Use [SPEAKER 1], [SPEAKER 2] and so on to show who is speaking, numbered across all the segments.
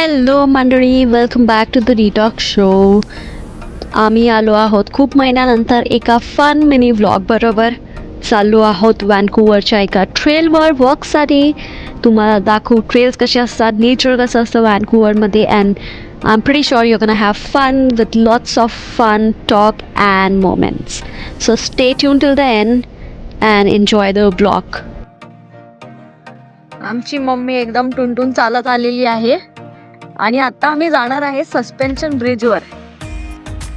[SPEAKER 1] Hello मंडळी. Welcome back to the D talk show आम्ही आलो आहोत खूप महिन्यानंतर एका फन मिनी व्लॉग बरोबर. चाललो आहोत वॅनकुवरच्या एका ट्रेलवर वॉकसाठी तुम्हाला दाखवू ट्रेल्स कसे असतात नेचर कसं असतं वॅनकुवरमध्ये and I am pretty sure you can have fun with lots of fun talk and moments so stay tune till the end and enjoy the blog आमची मम्मी एकदम टुनटुन चालत आलेली आहे. आणि आता आम्ही जाणार आहे सस्पेन्शन ब्रिजवर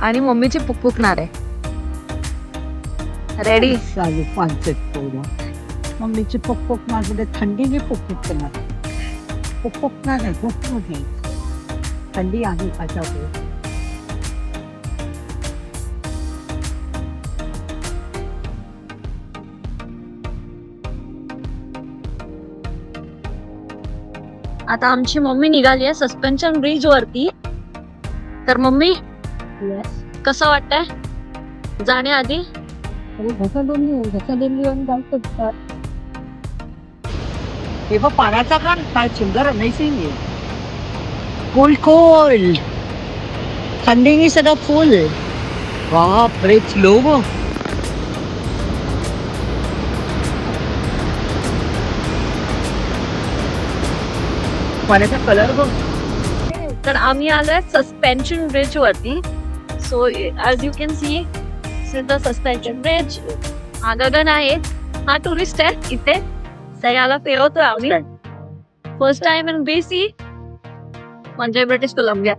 [SPEAKER 1] आणि मम्मीची पुकपुकणार आहे. रेडी
[SPEAKER 2] चालू पाच मम्मीची पकपक माझ्याकडे म्हणजे थंडीने पकपक करणार पकपकणार आहे पकपक आहे थंडी आहे त्याच्यावर
[SPEAKER 1] आता आमची मम्मी निघाली आहे सस्पेन्शन ब्रिज वरती. तर मम्मी कसं वाटतंय? जाण्याआधी?
[SPEAKER 2] हे बघ पाण्याचा का काय सुंदर अमेझिंग आहे. कोल्ड कोल्ड थंडीने सगळं फुल. बाप रे स्लो पाण्याचा कलर बघ.
[SPEAKER 1] तर आम्ही आलोय सस्पेन्शन ब्रिज वरती. So as you can see the suspension bridge हा गगन आहे. हा टुरिस्ट आहे. इथे सगळ्याला फिरवतोय आम्ही. फर्स्ट टाइम इन बीसी म्हणजे ब्रिटिश कोलंबिया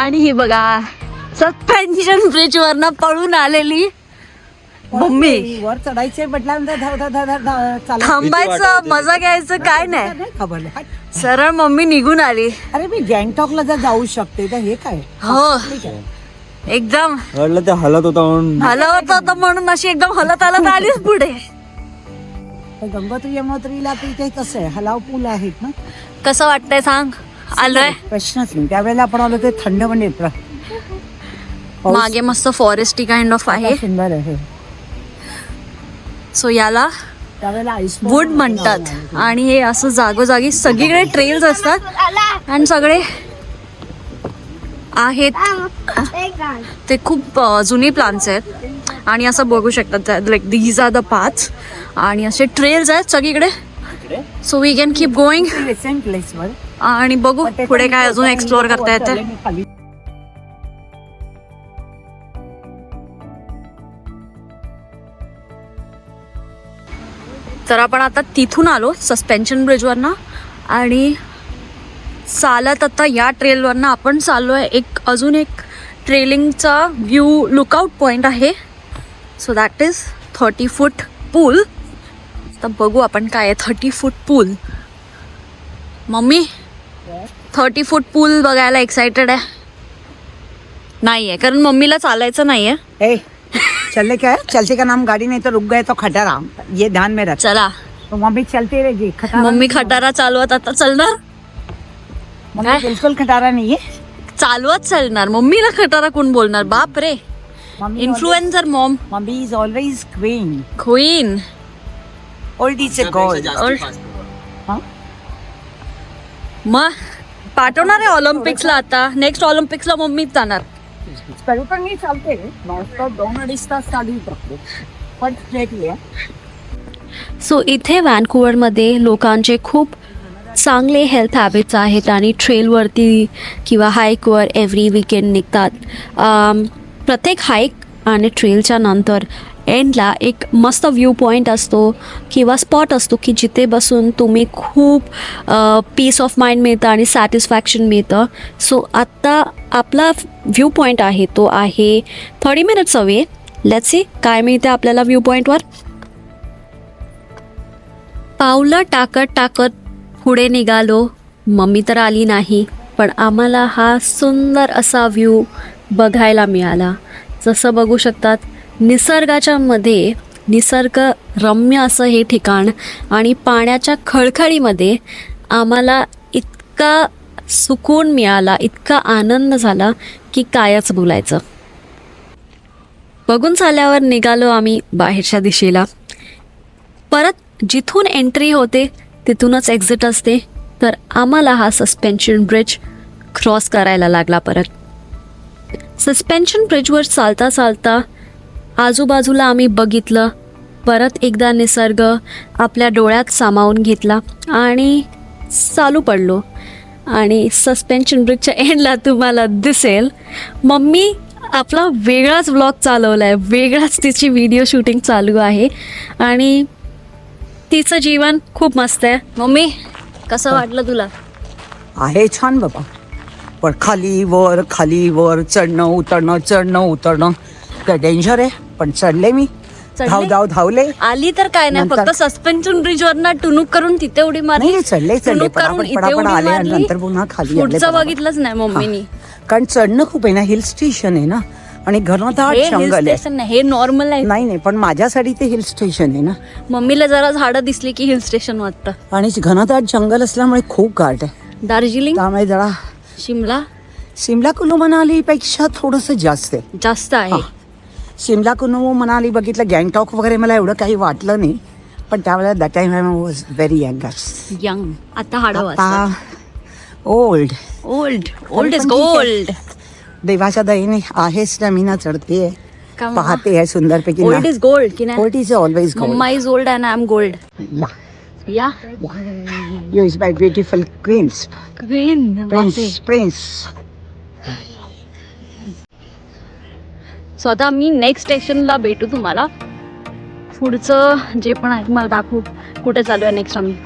[SPEAKER 1] आणि ही बघा सस्पेन्शन ब्रिज वरनं पळून आलेली मम्मी.
[SPEAKER 2] वर चढायचे म्हटल्यानंतर धड धड धड चालत.
[SPEAKER 1] थांबायचं मजा घ्यायचं काय नाही
[SPEAKER 2] नाही. खबर नाही.
[SPEAKER 1] सरळ मम्मी निघून आली.
[SPEAKER 2] अरे मी गँगटॉकला जर जाऊ शकते तर हे काय?
[SPEAKER 1] हो.
[SPEAKER 2] ठीक आहे.
[SPEAKER 1] एकदम.
[SPEAKER 3] ते हलत होता म्हणून.
[SPEAKER 1] हलवत होतं म्हणून अशी एकदम हलत हलत आलीच पुढे.
[SPEAKER 2] तर गंगोत्री यमुनोत्रीला तर इथे कसं आहे? हलाव पूल आहेत ना?
[SPEAKER 1] कसं वाटतंय सांग? आलोय.
[SPEAKER 2] प्रश्नच नाही. त्यावेळेला आपण आलो ते थंड पण येत.
[SPEAKER 1] मागे मस्त फॉरेस्टी काइंड ऑफ आहे.
[SPEAKER 2] सुंदर आहे.
[SPEAKER 1] सो याला वूड म्हणतात. आणि हे असं जागोजागी सगळीकडे ट्रेल्स असतात. आणि सगळे आहेत. ते खूप जुनी प्लांट्स आहेत. आणि असं बघू शकतात like these are the paths आणि असे ट्रेल्स आहेत सगळीकडे. So we can keep going आणि बघू पुढे काय अजून एक्सप्लोअर करता येते तर आपण आता तिथून आलो सस्पेन्शन ब्रिजवरनं आणि चालत आता या ट्रेलवरनं आपण चाललो आहे एक अजून एक ट्रेलिंगचा व्ह्यू लुकआउट पॉईंट आहे. So that is thirty foot pool तर बघू आपण काय आहे thirty foot pool mummy thirty foot pool बघायला एक्सायटेड आहे. नाही आहे कारण मम्मीला चालायचं नाही आहे
[SPEAKER 2] ए चलने क्या है? चलते का नाम गाड़ी नहीं तो रुक गए तो खटारा ये ध्यान में रख।
[SPEAKER 1] चला।
[SPEAKER 2] तो मम्मी चलते रहेगी। खटारा
[SPEAKER 1] मम्मी खटारा चालवत आता चलणार
[SPEAKER 2] मम्मी? बिल्कुल खटारा नहीं है।
[SPEAKER 1] चालवत चालणार मम्मीला खटारा कोण बोलणार बाप रे।
[SPEAKER 2] Mummy
[SPEAKER 1] influencer mom
[SPEAKER 2] mummy is always queen
[SPEAKER 1] queen
[SPEAKER 2] old is a gold
[SPEAKER 1] मग पाठवणार आहे ऑलिम्पिक्सला आता। नेक्स्ट ऑलिम्पिक्सला मम्मीच जाणार।
[SPEAKER 2] तरी पण मी चालते. नॉनस्टॉप दोन अडीच तास चालू शकते पण स्ट्रेटली
[SPEAKER 1] सो इथे वॅनकुवरमध्ये लोकांचे खूप चांगले हेल्थ हॅबिट्स आहेत आणि ट्रेलवरती किंवा हाईकवर एव्हरी विकेंड निघतात. प्रत्येक हाईक आणि ट्रेलच्या नंतर एंडला एक मस्त व्ह्यू पॉईंट असतो किंवा स्पॉट असतो की जिथे बसून तुम्ही खूप पीस ऑफ माइंड मिळतं आणि सॅटिस्फॅक्शन मिळतं. सो आत्ता आपला व्ह्यू पॉईंट आहे तो आहे thirty minutes away let's see काय मिळते आपल्याला व्ह्यू पॉईंटवर पावलं टाकत टाकत पुढे निघालो. मम्मी तर आली नाही पण आम्हाला हा सुंदर असा व्ह्यू बघायला मिळाला. जसं बघू शकतात निसर्गाच्या मध्ये निसर्ग रम्य असं हे ठिकाण आणि पाण्याच्या खळखळीमध्ये आम्हाला इतका सुकून मिळाला इतका आनंद झाला की कायच बोलायचं. बघून झाल्यावर निघालो आम्ही बाहेरच्या दिशेला. परत जिथून एंट्री होते तिथूनच एक्झिट असते. तर आम्हाला हा सस्पेन्शन ब्रिज क्रॉस करायला लागला परत. सस्पेन्शन ब्रिजवर चालता चालता आजूबाजूला आम्ही बघितलं. परत एकदा निसर्ग आपल्या डोळ्यात सामावून घेतला आणि चालू पडलो. आणि सस्पेन्शन ब्रिजच्या एंडला तुम्हाला दिसेल. मम्मी आपला वेगळाच ब्लॉग चालवला आहे वेगळाच तिची व्हिडिओ शूटिंग चालू आहे. आणि तिचं जीवन खूप मस्त आहे. मम्मी कसं वाटलं तुला?
[SPEAKER 2] आहे छान बाबा. पण खाली वर खाली वर चढणं उतरणं चढणं उतरणं. काय डेंजर आहे? पण चढले मी.
[SPEAKER 1] चढले?
[SPEAKER 2] धाव धाव धावले.
[SPEAKER 1] आली तर काय नाही
[SPEAKER 2] नंतर-
[SPEAKER 1] फक्त सस्पेन्शन ब्रिज वरनं टुनुक करून तिथे उडी मारली.
[SPEAKER 2] नाही चढले चढले.
[SPEAKER 1] करून इथे उडी
[SPEAKER 2] आले आणि
[SPEAKER 1] मारली.
[SPEAKER 2] नंतर पुन्हा खाली आले
[SPEAKER 1] पुढचं
[SPEAKER 2] पटापट.
[SPEAKER 1] बघितलंच नाही मम्मीनी.
[SPEAKER 2] कारण चढणं खूप आहे ना हिल स्टेशन आहे ना. आणि घनदाट
[SPEAKER 1] हे हिल
[SPEAKER 2] जंगल आहे.
[SPEAKER 1] स्टेशन नाही हे नॉर्मल आहे.
[SPEAKER 2] नाही नाही पण माझ्यासाठी ते हिल स्टेशन आहे ना.
[SPEAKER 1] मम्मीला जरा झाडं दिसली की हिल स्टेशन वाटतं.
[SPEAKER 2] आणि घनदाट जंगल असल्यामुळे खूप गाठ आहे.
[SPEAKER 1] दार्जिलिंग?
[SPEAKER 2] त्यामुळे जरा
[SPEAKER 1] शिमला?
[SPEAKER 2] शिमला कुलू मनालीपेक्षा थोडंसं जास्त आहे.
[SPEAKER 1] जास्त आहे.
[SPEAKER 2] शिमला कुलू मनाली बघितलं गँगटॉक वगैरे मला एवढं काही वाटलं नाही. पण त्यावेळेला that time I was very young
[SPEAKER 1] young आता हाडं
[SPEAKER 2] old
[SPEAKER 1] old old is. Gold
[SPEAKER 2] देवाच्या दयेने आहे स्टॅमिना चढते. पाहते आहे सुंदरपैकी
[SPEAKER 1] ओल्ड इज गोल्ड की नाही?
[SPEAKER 2] Old is always
[SPEAKER 1] mamma is old and I am gold या
[SPEAKER 2] you is my beautiful queens prince prince
[SPEAKER 1] so आता मी नेक्स्ट स्टेशनला भेटू तुम्हाला. पुढचं जे पण आहे तुम्हाला दाखवू कुठे चालू आहे नेक्स्ट आम्ही.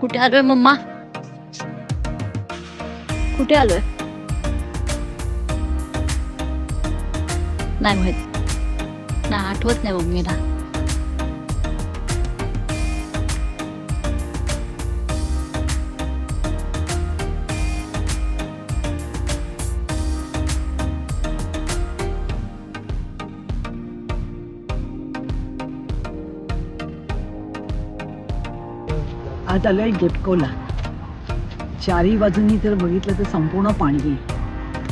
[SPEAKER 1] कुठे आलोय मम्मा? कुठे आलोय? नाही माहीत. नाही आठवत नाही मम्मीला.
[SPEAKER 2] आता आलोय डेपकोला चारी बाजूनी जर बघितलं तर संपूर्ण पाणी आहे.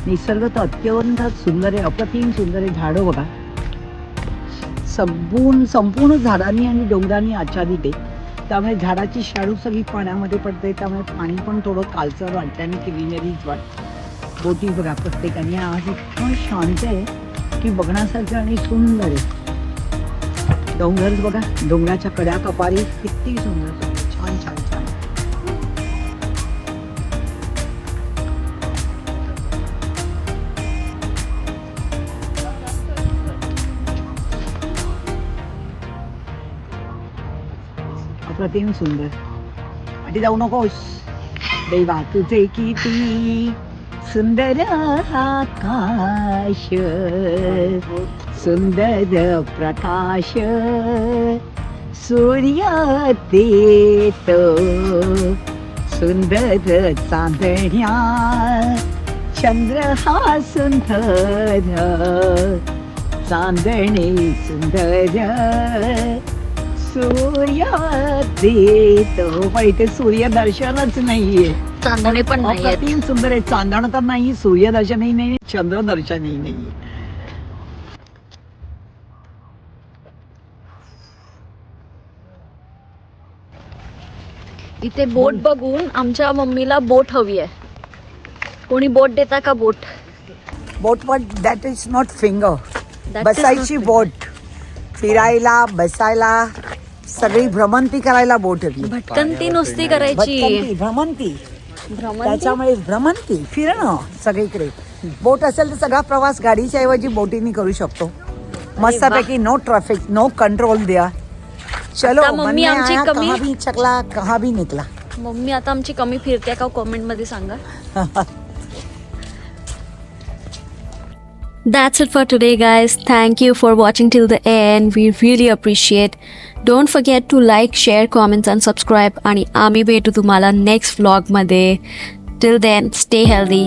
[SPEAKER 2] निसर्ग तर अत्यंत सुंदर आहे अप्रतिम सुंदर आहे. झाडं बघा. संपूर्ण संपूर्ण झाडांनी आणि डोंगरांनी आच्छादित आहे. त्यामुळे झाडाची शाडू सगळी पाण्यामध्ये पडते त्यामुळे पाणी पण थोडं कालसर वाटतं आणि ग्रीनरीज वाटते बोटी बघा प्रत्येकाने. आज इतकं शांत आहे की बघण्यासारखं आणि सुंदर आहे. डोंगर बघा. डोंगराच्या कड्या कपारी किती सुंदर. अप्रतिम सुंदर आणि जाऊ नकोस देवा तुझे किती सुंदर आकाश सुंदर प्रकाश सूर्य देतो सुंदर चांदण्या चंद्र हा सुंदर चांदणे सुंदर सूर्य देतो पण इथे सूर्यदर्शनच नाहीये.
[SPEAKER 1] चांदणे पण नाही
[SPEAKER 2] अप्रतिम सुंदर आहे. चांदण तर नाही सूर्यदर्शनही नाही चंद्रदर्शनही नाही
[SPEAKER 1] इथे बोट बघून आमच्या मम्मीला बोट हवी आहे. कोणी बोट देता का बोट?
[SPEAKER 2] बोट पण दॅट इज नॉट फिंगर बसायची बोट. फिरायला बसायला सगळी भ्रमंती करायला बोट हवी.
[SPEAKER 1] भटकंती नुसती करायची.
[SPEAKER 2] भ्रमंती. त्याच्यामुळे भ्रमंती. फिरणं सगळीकडे. बोट असेल तर सगळा प्रवास गाडीच्या ऐवजी बोटीने करू शकतो. मस्तपैकी नो ट्रॅफिक नो कंट्रोल द्या. चलो
[SPEAKER 1] मम्मी आमची कमी-
[SPEAKER 2] कहाँ भी चकला कहाँ भी निकला
[SPEAKER 1] मम्मी आता आमची कमी फिरते का कॉमेंटमध्ये सांगा That's it for today, guys. Thank you for watching till the end. We really appreciate. Don't forget to like share comments and subscribe आणि आम्ही भेटू तुम्हाला नेक्स्ट व्लॉगमध्ये टिल देन स्टे हेल्दी